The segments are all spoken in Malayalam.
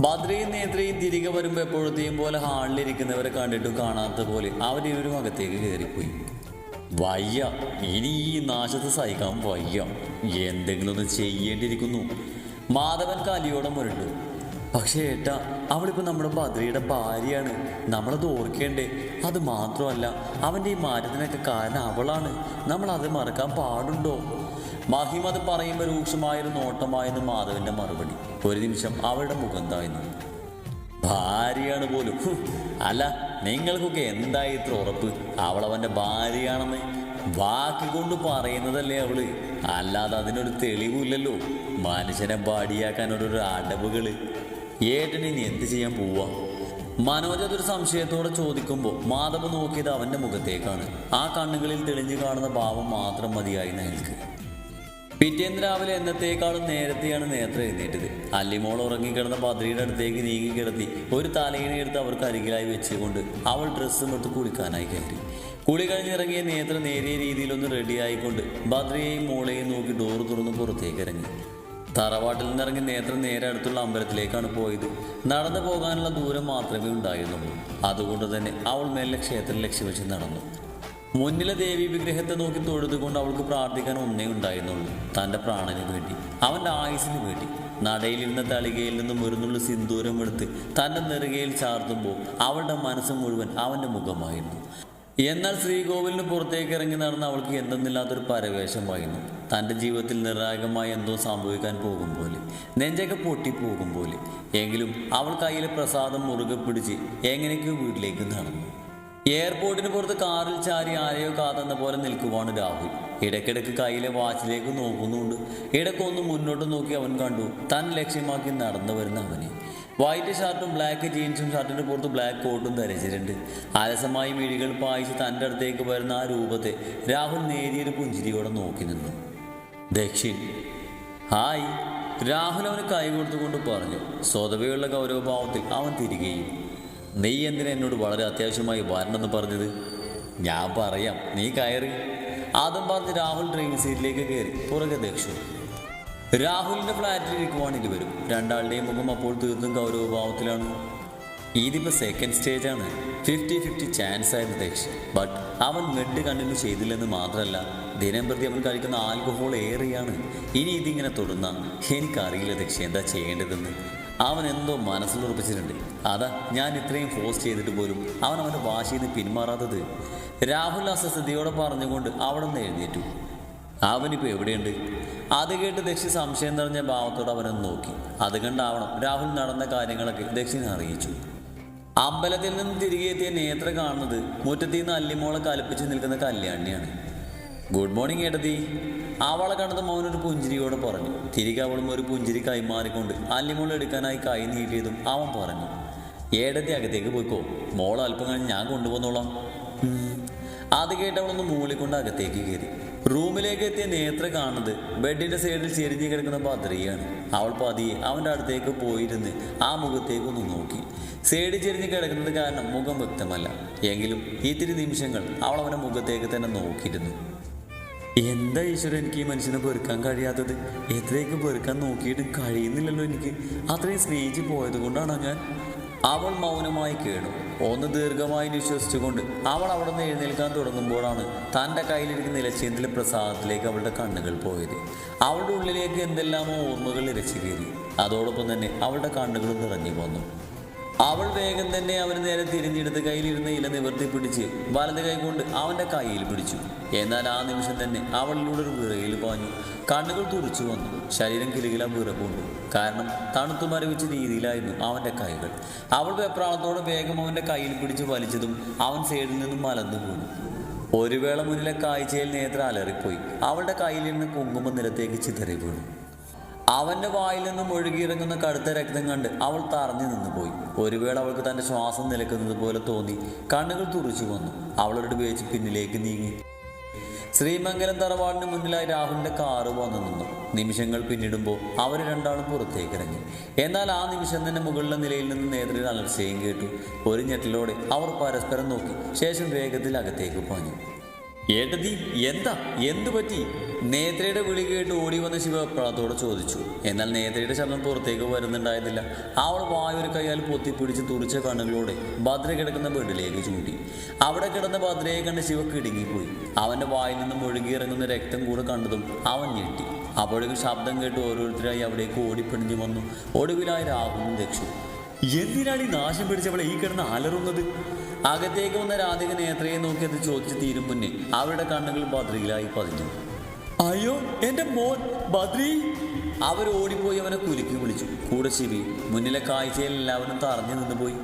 ഭദ്രയും നേത്രയും തിരികെ വരുമ്പോൾ എപ്പോഴത്തെയും പോലെ ഹാളിലിരിക്കുന്നവരെ കണ്ടിട്ടും കാണാത്ത പോലെ അവരിവരും അകത്തേക്ക് കയറിപ്പോയി വയ്യ. ഇനി ഈ നാശത്തെ സഹിക്കാൻ വയ്യ. എന്തെങ്കിലും ഒന്ന് ചെയ്യേണ്ടിയിരിക്കുന്നു. മാധവൻ കലിയോടെ മുരണ്ടു പക്ഷേ ഏട്ടാ അവളിപ്പോൾ നമ്മുടെ ബദ്രിയുടെ ഭാര്യയാണ്. നമ്മളത് ഓർക്കേണ്ടേ. അത് മാത്രമല്ല അവന്റെ ഈ മാറ്റത്തിനൊക്കെ കാരണം അവളാണ്. നമ്മൾ അത് മറക്കാൻ പാടുണ്ടോ? മഹിം അത് പറയുമ്പോൾ രൂക്ഷമായൊരു നോട്ടമായിരുന്നു മാധവന്റെ മറുപടി. ഒരു നിമിഷം അവളുടെ മുഖം താഴ്ന്നു ഭാര്യയാണ് പോലും. അല്ല നിങ്ങൾക്കൊക്കെ എന്തായി ഇത്ര ഉറപ്പ്? അവളവന്റെ ഭാര്യയാണെന്ന് വാക്ക് കൊണ്ട് പറയുന്നതല്ലേ അവൾ. അല്ലാതെ അതിനൊരു തെളിവില്ലല്ലോ. മനുഷ്യനെ ബാടിയാക്കാൻ ഒരു അടവുകൾ. ഏട്ടന് ഇനി എന്ത് ചെയ്യാൻ പോവാ? മനോജ് അതൊരു സംശയത്തോടെ ചോദിക്കുമ്പോൾ മാധവ് നോക്കിയത് അവന്റെ മുഖത്തേക്കാണ്. ആ കണ്ണുകളിൽ തെളിഞ്ഞു കാണുന്ന ഭാവം മാത്രം മതിയായി നയൽക്ക് പിറ്റേന്ന് രാവിലെ എന്നത്തേക്കാളും നേരത്തെയാണ് നേത്ര എഴുന്നേറ്റത്. അല്ലിമോൾ ഉറങ്ങിക്കിടന്ന പദ്രിയുടെ അടുത്തേക്ക് നീങ്ങി കിടത്തി ഒരു തലയിണി എടുത്ത് അവർക്ക് അരികിലായി വെച്ചുകൊണ്ട് അവൾ ഡ്രസ്സും എടുത്ത് കുളിക്കാനായി കയറി. കുളി കഴിഞ്ഞിറങ്ങിയ നേത്ര നേരിയ രീതിയിലൊന്ന് റെഡിയായിക്കൊണ്ട് ബദ്രിയെയും മോളെയും നോക്കി ഡോർ തുറന്ന് പുറത്തേക്ക് ഇറങ്ങി. തറവാട്ടിൽ നിന്നിറങ്ങി നേത്ര നേരെ അടുത്തുള്ള അമ്പലത്തിലേക്കാണ് പോയത്. നടന്നു പോകാനുള്ള ദൂരം മാത്രമേ ഉണ്ടായിരുന്നുള്ളൂ. അതുകൊണ്ട് തന്നെ അവൾ മേലെ ക്ഷേത്രം ലക്ഷ്യം വെച്ച് നടന്നു. മുന്നിലെ ദേവി വിഗ്രഹത്തെ നോക്കി തൊഴുതുകൊണ്ട് അവൾക്ക് പ്രാർത്ഥിക്കാൻ ഒന്നേ ഉണ്ടായിരുന്നുള്ളൂ. തന്റെ പ്രാണന് വേണ്ടി. അവന്റെ ആയുസിന് വേണ്ടി. നടയിലിരുന്ന തളികയിൽ നിന്നും ഒരു നുള്ളു സിന്ദൂരം എടുത്ത് തന്റെ നെറുകയിൽ ചാർത്തുമ്പോൾ അവളുടെ മനസ്സ് മുഴുവൻ അവന്റെ മുഖമായിരുന്നു. എന്നാൽ ശ്രീകോവിലിന് പുറത്തേക്ക് ഇറങ്ങി നടന്ന അവൾക്ക് എന്തെന്നില്ലാത്തൊരു പരവേശമായിരുന്നു തന്റെ ജീവിതത്തിൽ നിർണായകമായി എന്തോ സംഭവിക്കാൻ പോകും പോലെ നെഞ്ചൊക്കെ പൊട്ടിപ്പോകും പോലെ. എങ്കിലും അവൾ കയ്യിലെ പ്രസാദം മുറുകെ പിടിച്ച് എങ്ങനെയൊക്കെയോ വീട്ടിലേക്ക് നടന്നു. എയർപോർട്ടിന് പുറത്ത് കാറിൽ ചാരി ആരെയോ കാതെന്ന പോലെ നിൽക്കുവാണ് രാഹുൽ. ഇടയ്ക്കിടയ്ക്ക് കയ്യിലെ വാച്ചിലേക്ക് നോക്കുന്നുണ്ട്. ഇടയ്ക്കൊന്ന് മുന്നോട്ട് നോക്കി അവൻ കണ്ടു. തൻ ലക്ഷ്യമാക്കി നടന്നു വരുന്ന അവനെ. വൈറ്റ് ഷർട്ടും ബ്ലാക്ക് ജീൻസും ഷർട്ടിന് പുറത്ത് ബ്ലാക്ക് കോട്ടും ധരിച്ചിട്ടുണ്ട്. അലസമായി മിഴികൾ പായിച്ച് തന്റെ അടുത്തേക്ക് വരുന്ന ആ രൂപത്തെ രാഹുൽ നേരിയൊരു പുഞ്ചിരിയോടെ നോക്കി നിന്നു. ദക്ഷിൺ ഹായ്. രാഹുൽ അവന് കൈ കൊടുത്തുകൊണ്ട് പറഞ്ഞു. സ്വതവയുള്ള ഗൗരവഭാവത്തിൽ അവൻ തിരികെയും നീ എന്തിനാ എന്നോട് വളരെ അത്യാവശ്യമായി വരണമെന്ന് പറഞ്ഞത്? ഞാൻ പറയാം. നീ കയറി. ആദ്യം പറഞ്ഞ് രാഹുൽ ഡ്രൈവിംഗ് സീറ്റിലേക്ക് കയറി. പുറകെ ദക്ഷു. രാഹുലിന്റെ ഫ്ലാറ്റിൽ ഇരിക്കുവാണ് ഇരുവരും രണ്ടാളുടെയും മുഖം അപ്പോൾ തീർത്തും ഗൗരവഭാവത്തിലാണ്. ഇതിപ്പോൾ സെക്കൻഡ് സ്റ്റേജാണ് ഫിഫ്റ്റി ഫിഫ്റ്റി ചാൻസ് ആയിരുന്നു ദക്ഷ്. ബട്ട് അവൻ മെഡ് കണ്ടിന്യൂ ചെയ്തില്ലെന്ന് മാത്രമല്ല ദിനം പ്രതി അവൻ കഴിക്കുന്ന ആൽക്കഹോൾ ഏറെയാണ്. ഇനി ഇതിങ്ങനെ തൊടുന്ന എനിക്കറിയില്ല ദക്ഷ എന്താ ചെയ്യേണ്ടതെന്ന്. അവൻ എന്തോ മനസ്സിലുറപ്പിച്ചിട്ടുണ്ട്. അതാ ഞാൻ ഇത്രയും ഫോഴ്സ് ചെയ്തിട്ട് പോലും അവൻ അവന്റെ വാശിയിൽ നിന്ന് പിന്മാറാത്തത്. രാഹുൽ അസ്വസ്ഥതയോടെ പറഞ്ഞുകൊണ്ട് അവിടെ നിന്ന് എഴുന്നേറ്റു. അവനിപ്പോൾ എവിടെയുണ്ട്? അത് കേട്ട് ദക്ഷി സംശയം നിറഞ്ഞ ഭാവത്തോടെ അവനെ നോക്കി. അത് കണ്ടാവണം രാഹുൽ നടന്ന കാര്യങ്ങളൊക്കെ ദക്ഷിനെ അറിയിച്ചു. അമ്പലത്തിൽ നിന്ന് തിരികെ എത്തിയ നേത്ര കാണുന്നത് മുറ്റത്തിൽ നിന്ന് അല്ലിമോളെ കലപ്പിച്ച് നിൽക്കുന്ന കല്യാണിയാണ്. ഗുഡ് മോർണിംഗ് ഏട്ടത്തി. അവളെ കണ്ടത് മൗനൊരു പുഞ്ചിരിയോട് പറഞ്ഞു തിരികെ അവളും ഒരു പുഞ്ചിരി കൈമാറിക്കൊണ്ട് അല്ലിമോൾ എടുക്കാനായി കൈ നീട്ടിയതും അവൻ പറഞ്ഞു ഏടത്തെ അകത്തേക്ക് പോയിക്കോ മോൾ അല്പം കഴിഞ്ഞ് ഞാൻ കൊണ്ടുപോന്നോളാം. അത് കേട്ടവളൊന്ന് മൂളിക്കൊണ്ട് അകത്തേക്ക് കയറി. റൂമിലേക്ക് എത്തിയ നേത്ര കാണുന്നത് ബെഡിന്റെ സൈഡിൽ ചെരിഞ്ഞു കിടക്കുന്ന പദ്രിയാണ് അവൾ പതിയെ അവന്റെ അടുത്തേക്ക് പോയിരുന്ന് ആ മുഖത്തേക്ക് ഒന്ന് നോക്കി. സൈഡിൽ ചെരിഞ്ഞ് കിടക്കുന്നത് കാരണം മുഖം വ്യക്തമല്ല. എങ്കിലും ഇത്തിരി നിമിഷങ്ങൾ അവൾ അവന്റെ മുഖത്തേക്ക് തന്നെ നോക്കിയിരുന്നു. എന്താ ഈശ്വരൻ എനിക്ക് ഈ മനുഷ്യനെ പെറുക്കാൻ കഴിയാത്തത്? എത്രയൊക്കെ പെറുക്കാൻ നോക്കിയിട്ട് കഴിയുന്നില്ലല്ലോ എനിക്ക്. അത്രയും സ്നേഹിച്ച് പോയത് കൊണ്ടാണോ ഞാൻ? അവൾ മൗനമായി കേണു. ഒന്ന് ദീർഘമായി വിശ്വസിച്ചുകൊണ്ട് അവൾ അവിടെ നിന്ന് എഴുന്നേൽക്കാൻ തുടങ്ങുമ്പോഴാണ് തന്റെ കയ്യിലിരിക്കുന്ന ഇലച്ചേന്തിലെ പ്രസാദത്തിലേക്ക് അവളുടെ കണ്ണുകൾ പോയത്. അവളുടെ ഉള്ളിലേക്ക് എന്തെല്ലാമോ ഓർമ്മകൾ ഇരച്ചു കയറി അതോടൊപ്പം തന്നെ അവളുടെ കണ്ണുകളും നിറഞ്ഞു വന്നു. അവൾ വേഗം തന്നെ അവന് നേരെ തിരിഞ്ഞെടുത്ത് കയ്യിലിരുന്ന ഇല നിവർത്തി പിടിച്ച് വലത് കൈ കൊണ്ട് അവന്റെ കയ്യിൽ പിടിച്ചു. എന്നാൽ ആ നിമിഷം തന്നെ അവളിലൂടെ ഒരു വിറയിൽ പാഞ്ഞു. കണ്ണുകൾ തുറച്ചു വന്നു. ശരീരം കിലുകില വിറകൊണ്ടു. കാരണം തണുത്തു മരവിച്ച രീതിയിലായിരുന്നു അവന്റെ കൈകൾ. അവൾ വെപ്രാളത്തോടെ വേഗം അവന്റെ കയ്യിൽ പിടിച്ച് വലിച്ചതും അവൻ സൈഡിൽ നിന്നും മലന്നു വീണു. ഒരു വേള മുന്നിലെ കാഴ്ചയിൽ നേത്ര അലറിപ്പോയി. അവളുടെ കയ്യിലിരുന്ന് കുങ്കുമ നിലത്തേക്ക് ചിതറി വീണു. അവന്റെ വായിൽ നിന്നും ഒഴുകിയിറങ്ങുന്ന കടുത്ത രക്തം കണ്ട് അവൾ തറഞ്ഞു നിന്നുപോയി. ഒരു ഒരുവേള അവൾക്ക് തന്റെ ശ്വാസം നിലക്കുന്നത് പോലെ തോന്നി. കണ്ണുകൾ തുറച്ചു വന്നു. അവളൊരു ഉപയോഗിച്ച് പിന്നിലേക്ക് നീങ്ങി. ശ്രീമംഗലം തറവാടിന് മുന്നിലായി രാഹുലിന്റെ കാറ് വന്നു നിന്നു. നിമിഷങ്ങൾ പിന്നിടുമ്പോൾ അവർ രണ്ടാളും പുറത്തേക്ക് ഇറങ്ങി എന്നാൽ ആ നിമിഷം തന്നെ മുകളിലെ നിലയിൽ നിന്ന് നേതൃ അലർച്ചയും കേട്ടു. ഒരു ഞെട്ടലോടെ അവർ പരസ്പരം നോക്കി. ശേഷം വേഗത്തിൽ അകത്തേക്ക് പോഞ്ഞു. ഏട്ടതി എന്താ? എന്തു പറ്റി നേത്രയുടെ വിളി കേട്ട് ഓടി വന്ന ശിവ പ്രളത്തോട് ചോദിച്ചു. എന്നാൽ നേത്രയുടെ ശബ്ദം പുറത്തേക്ക് വരുന്നുണ്ടായിരുന്നില്ല. അവൾ വായൊരു കൈയാൽ പൊത്തിപ്പിടിച്ച് തുറിച്ച കണ്ണുകളോടെ ഭദ്ര കിടക്കുന്ന ബെഡിലേക്ക് ചൂണ്ടി. അവിടെ കിടന്ന ഭദ്രയെ കണ്ട് ശിവ കിടുങ്ങിപ്പോയി. അവന്റെ വായിൽ നിന്നും ഒഴുകിയിറങ്ങുന്ന രക്തം കൂടെ കണ്ടതും അവൻ ഞെട്ടി. അപ്പോഴേക്കും ശബ്ദം കേട്ട് ഓരോരുത്തരായി അവിടേക്ക് ഓടിപ്പിടിഞ്ഞു വന്നു. ഒടുവിലായി രാഹുലും രക്ഷു. എന്തിനാണ് ഈ നാശം പിടിച്ചവളെ ഈ കിടന്ന് അലറുന്നത്? അകത്തേക്ക് വന്ന രാധിക നേത്രയെ നോക്കി അത് ചോദിച്ചു തീരും മുന്നേ അവരുടെ കണ്ണുകൾ ഭദ്രയിലായി പതിഞ്ഞു. അയ്യോ എന്റെ മോൻ ബദ്രി. അവർ ഓടിപ്പോയി അവനെ കുലുക്കി വിളിച്ചു. കൂടെ ശിവി മുന്നിലെ കാഴ്ചയിൽ എല്ലാവരും തറഞ്ഞു നിന്ന് പോയി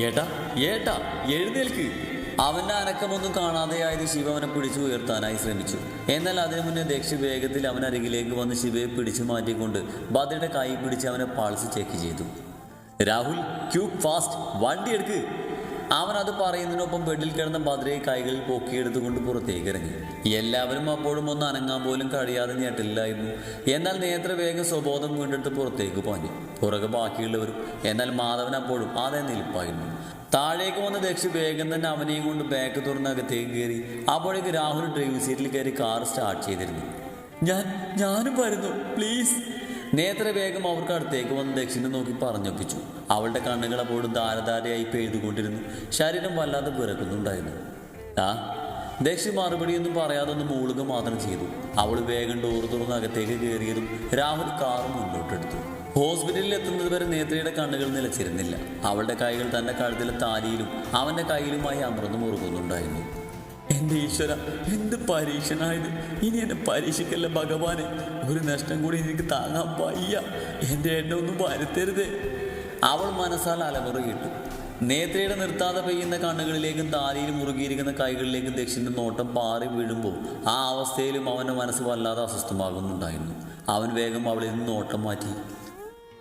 ഏട്ടാ ഏട്ടാ എഴുന്നേൽക്ക്. അവന്റെ അനക്കമൊന്നും കാണാതെയായത് ശിവ അവനെ പിടിച്ചു ഉയർത്താനായി ശ്രമിച്ചു. എന്നാൽ അതിനു മുന്നേ ദക്ഷ വേഗത്തിൽ അവനരികിലേക്ക് വന്ന് ശിവയെ പിടിച്ചു മാറ്റിക്കൊണ്ട് ബദ്രിയുടെ കൈ പിടിച്ച് അവനെ പാളിച്ച് ചെക്ക് ചെയ്തു. രാഹുൽ ക്യൂക്ക് ഫാസ്റ്റ് വണ്ടി എടുക്ക്. അവൻ അത് പറയുന്നതിനൊപ്പം ബെഡിൽ കിടന്ന ഭദ്രയെ കൈകളിൽ പൊക്കിയെടുത്തുകൊണ്ട് പുറത്തേക്ക് ഇറങ്ങി. എല്ലാവരും അപ്പോഴും ഒന്ന് അനങ്ങാൻ പോലും കഴിയാതെ ഞെട്ടില്ലായിരുന്നു. എന്നാൽ നേത്ര വേഗം സ്വബോധം വീണ്ടെടുത്ത് പുറത്തേക്ക് പാഞ്ഞു. പുറകെ ബാക്കിയുള്ളവരും എന്നാൽ മാധവൻ അപ്പോഴും അതേ നിൽപ്പായിരുന്നു. താഴേക്ക് വന്ന ദക്ഷി വേഗം തന്നെ അവനെയും കൊണ്ട് ബാക്ക് തുറന്ന് അകത്തേക്ക് കയറി അപ്പോഴേക്ക് രാഹുൽ ഡ്രൈവിംഗ് സീറ്റിൽ കയറി കാർ സ്റ്റാർട്ട് ചെയ്തിരുന്നു. ഞാൻ ഞാനും വരുന്നു പ്ലീസ് നേത്ര വേഗം അവർക്ക് അടുത്തേക്ക് വന്ന് ദക്ഷിണ നോക്കി പറഞ്ഞൊപ്പിച്ചു. അവളുടെ കണ്ണുകളെ അപ്പോഴും ധാരധാരയായി പെയ്തുകൊണ്ടിരുന്നു ശരീരം വല്ലാതെ പിറക്കുന്നുണ്ടായിരുന്നു ആ ദക്ഷി മറുപടിയൊന്നും പറയാതെ ഒന്ന് മൂളുക മാത്രം ചെയ്തു. അവൾ വേഗം ഡോർ തുറന്ന് അകത്തേക്ക് കയറിയതും രാഹുൽ കാർ മുന്നോട്ടെടുത്തു. ഹോസ്പിറ്റലിൽ എത്തുന്നത് വരെ നേത്രയുടെ കണ്ണുകൾ നിലച്ചിരുന്നില്ല. അവളുടെ കൈകൾ തന്റെ കഴുത്തിലെ താലിയിലും അവന്റെ കൈയിലുമായി അമർന്നു മുറുകുന്നുണ്ടായിരുന്നു. എന്റെ ഈശ്വര എന്ത് പരീക്ഷണായത് ഇനി എന്നെ പരീക്ഷിക്കല്ല ഭഗവാനെ. ഒരു നഷ്ടം കൂടി എനിക്ക് താങ്ങാൻ വയ്യ. എന്റെ എണ്ണ ഒന്നും വരുത്തരുത്. അവൾ മനസ്സാൽ അലമുറുകിട്ടു നേത്രയുടെ നിർത്താതെ പെയ്യുന്ന കണ്ണുകളിലേക്കും താലിയിൽ മുറുകിയിരിക്കുന്ന കൈകളിലേക്കും ദക്ഷിണ നോട്ടം പാറി വീഴുമ്പോൾ ആ അവസ്ഥയിലും അവന്റെ മനസ്സ് വല്ലാതെ അസ്വസ്ഥമാകുന്നുണ്ടായിരുന്നു. അവൻ വേഗം അവളിൽ നിന്ന് നോട്ടം മാറ്റി.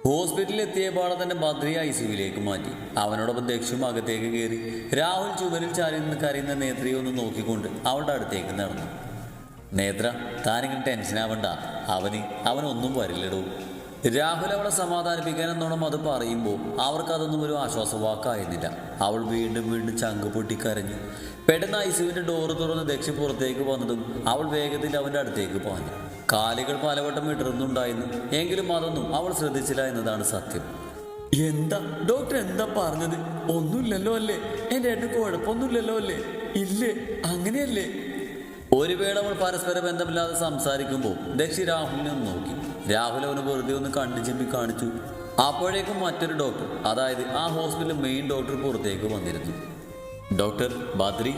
ഹോസ്പിറ്റലിൽ എത്തിയപാടെ തന്നെ ബദ്രി ഐ സിയുവിലേക്ക് മാറ്റി. അവനോടൊപ്പം ദക്ഷ്യം അകത്തേക്ക് കയറി രാഹുൽ ചുമരിൽ ചാരി കരയുന്ന നേത്രയെ ഒന്ന് നോക്കിക്കൊണ്ട് അവളുടെ അടുത്തേക്ക് നടന്നു. നേത്ര താനിങ്ങനെ ടെൻഷനാവണ്ട. അവന് അവനൊന്നും വരില്ലടോ. രാഹുൽ അവളെ സമാധാനിപ്പിക്കാൻ എന്നോണം അത് പറയുമ്പോൾ അവർക്കതൊന്നും ഒരു ആശ്വാസവാക്കായിരുന്നില്ല. അവൾ വീണ്ടും വീണ്ടും ചങ്ക് പൊട്ടി കരഞ്ഞു പെട്ടെന്ന് ഐസുവിന്റെ ഡോറ് തുറന്ന് ദക്ഷി പുറത്തേക്ക് വന്നതും അവൾ വേഗത്തിൽ അവന്റെ അടുത്തേക്ക് പാഞ്ഞു. കാലുകൾ പലവട്ടം ഇടറുന്നുണ്ടായിരുന്നു എങ്കിലും അതൊന്നും അവൾ ശ്രദ്ധിച്ചില്ല എന്നതാണ് സത്യം. എന്താ? ഡോക്ടർ എന്താ പറഞ്ഞത്? ഒന്നുമില്ലല്ലോ അല്ലേ? എന്റെ ഏട്ടൻ കുഴപ്പമൊന്നുമില്ലല്ലോ അല്ലേ? ഇല്ലേ? അങ്ങനെയല്ലേ? ഒരു വേള അവൾ പരസ്പര ബന്ധമില്ലാതെ സംസാരിക്കുമ്പോൾ ദക്ഷി രാഹുലിനെ രാഹുൽ അവന് വെറുതെ ഒന്ന് കണ്ടു ചെമ്പി കാണിച്ചു. അപ്പോഴേക്കും മറ്റൊരു ഡോക്ടർ അതായത് ആ ഹോസ്പിറ്റലിൽ മെയിൻ ഡോക്ടർ പുറത്തേക്ക് വന്നിരുന്നു. ഡോക്ടർ ബദ്രി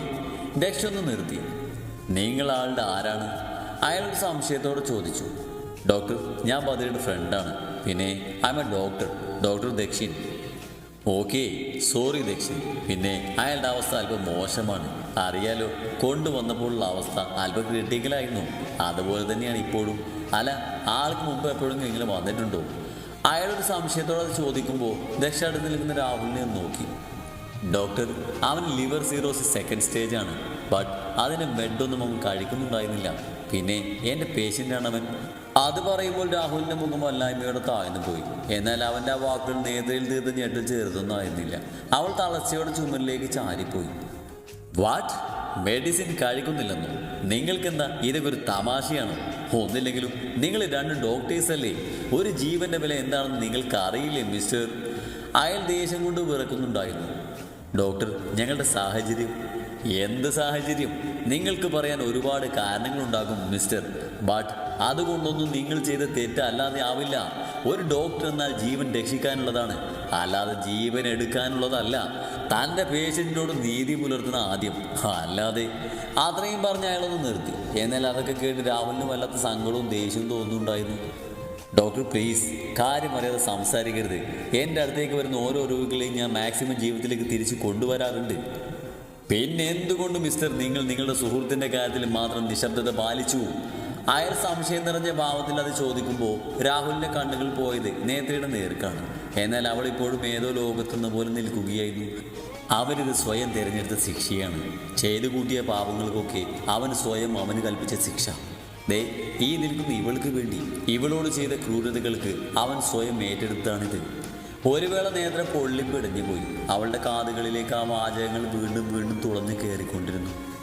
ദക്ഷ ഒന്ന് നിർത്തി. നിങ്ങൾ ആളുടെ ആരാണ്? അയാൾ ഒരു സംശയത്തോടെ ചോദിച്ചു. ഡോക്ടർ ഞാൻ ബദ്രിയുടെ ഫ്രണ്ടാണ് പിന്നെ I am a doctor doctor Dakshin. Okay sorry Dakshin. പിന്നെ അയാളുടെ അവസ്ഥ അല്പം മോശമാണ്. അറിയാലോ കൊണ്ടുവന്നപ്പോഴുള്ള അവസ്ഥ അല്പം ക്രിട്ടിക്കലായിരുന്നു അതുപോലെ തന്നെയാണ് ഇപ്പോഴും. അല്ല ആൾക്ക് മുമ്പ് എപ്പോഴും ഇങ്ങനെ വന്നിട്ടുണ്ടോ? അയാളൊരു സംശയത്തോടെ അത് ചോദിക്കുമ്പോൾ ദക്ഷ നിൽക്കുന്ന രാഹുലിനെ നോക്കി. ഡോക്ടർ അവൻ ലിവർ സീറോസിസ് സെക്കൻഡ് സ്റ്റേജ് ആണ്. ബട്ട് അതിന് ബെഡൊന്നും അവൻ കഴിക്കുന്നുണ്ടായിരുന്നില്ല. പിന്നെ എന്റെ പേഷ്യന്റാണ് അവൻ. അത് പറയുമ്പോൾ രാഹുലിന്റെ മുഖം വല്ലായ്മയോടെ താഴ്ന്നു പോയി. എന്നാൽ അവന്റെ ആ വാക്കുകൾ നേതയിൽ തീർത്ത് ഞെട്ടിൽ ചേർത്തൊന്നും ആയിരുന്നില്ല. അവൾ തളർച്ചയോടെ ചുമലിലേക്ക് ചാരിപ്പോയി. വാട്ട് മെഡിസിൻ കഴിക്കുന്നില്ലെന്നോ നിങ്ങൾക്കെന്താ ഇതൊക്കെ ഒരു തമാശയാണ്? ഒന്നില്ലെങ്കിലും നിങ്ങൾ രണ്ട് ഡോക്ടേഴ്സ് അല്ലേ? ഒരു ജീവന്റെ വില എന്താണെന്ന് നിങ്ങൾക്ക് അറിയില്ലേ മിസ്റ്റർ അയാൾ ദേഷ്യം കൊണ്ട് വിറക്കുന്നുണ്ടായിരുന്നു. ഡോക്ടർ ഞങ്ങളുടെ സാഹചര്യം? എന്ത് സാഹചര്യം? നിങ്ങൾക്ക് പറയാൻ ഒരുപാട് കാരണങ്ങളുണ്ടാകും മിസ്റ്റർ ബട്ട് അതുകൊണ്ടൊന്നും നിങ്ങൾ ചെയ്ത തെറ്റ് അല്ലാതെ ആവില്ല. ഒരു ഡോക്ടർ എന്നാൽ ജീവൻ രക്ഷിക്കാനുള്ളതാണ്. അല്ലാതെ ജീവൻ എടുക്കാനുള്ളതല്ല. തന്റെ പേഷ്യന്റിനോട് നീതി പുലർത്തുന്ന ആദ്യം. അല്ലാതെ അത്രയും പറഞ്ഞ് അയാളൊന്ന് നിർത്തി. എന്നാൽ അതൊക്കെ കേട്ട് രാഹുലിന് വല്ലാത്ത സങ്കടവും ദേഷ്യവും തോന്നുന്നുണ്ടായിരുന്നു. ഡോക്ടർ പ്ലീസ് കാര്യം അറിയാതെ സംസാരിക്കരുത്. എന്റെ അടുത്തേക്ക് വരുന്ന ഓരോ രോഗികളെയും ഞാൻ മാക്സിമം ജീവിതത്തിലേക്ക് തിരിച്ച് കൊണ്ടുവരാറുണ്ട്. പിന്നെ എന്തുകൊണ്ട് മിസ്റ്റർ നിങ്ങൾ നിങ്ങളുടെ സുഹൃത്തിന്റെ കാര്യത്തിൽ മാത്രം നിശബ്ദത പാലിച്ചു? അയാൾ സംശയം നിറഞ്ഞ ഭാവത്തിൽ അത് ചോദിക്കുമ്പോൾ രാഹുലിന്റെ കണ്ണുകൾ പോയത് നേത്രയുടെ നേർക്കാണ്. എന്നാൽ അവൾ ഇപ്പോഴും ഏതോ ലോകത്തുനിന്ന് പോലെ നിൽക്കുകയായിരുന്നു. അവരിത് സ്വയം തിരഞ്ഞെടുത്ത ശിക്ഷയാണ്. ചെയ്തു കൂട്ടിയ പാപങ്ങൾക്കൊക്കെ അവൻ സ്വയം അവന് കൽപ്പിച്ച ശിക്ഷ. ദേ ഈ നിൽക്കുന്ന ഇവൾക്ക് വേണ്ടി ഇവളോട് ചെയ്ത ക്രൂരതകൾക്ക് അവൻ സ്വയം ഏറ്റെടുത്താണിത് ഒരു വേള നേത്ര പൊള്ളിപ്പിടഞ്ഞു പോയി അവളുടെ കാതുകളിലേക്ക് ആ വാചകങ്ങൾ വീണ്ടും വീണ്ടും തുളഞ്ഞു കയറിക്കൊണ്ടിരുന്നു.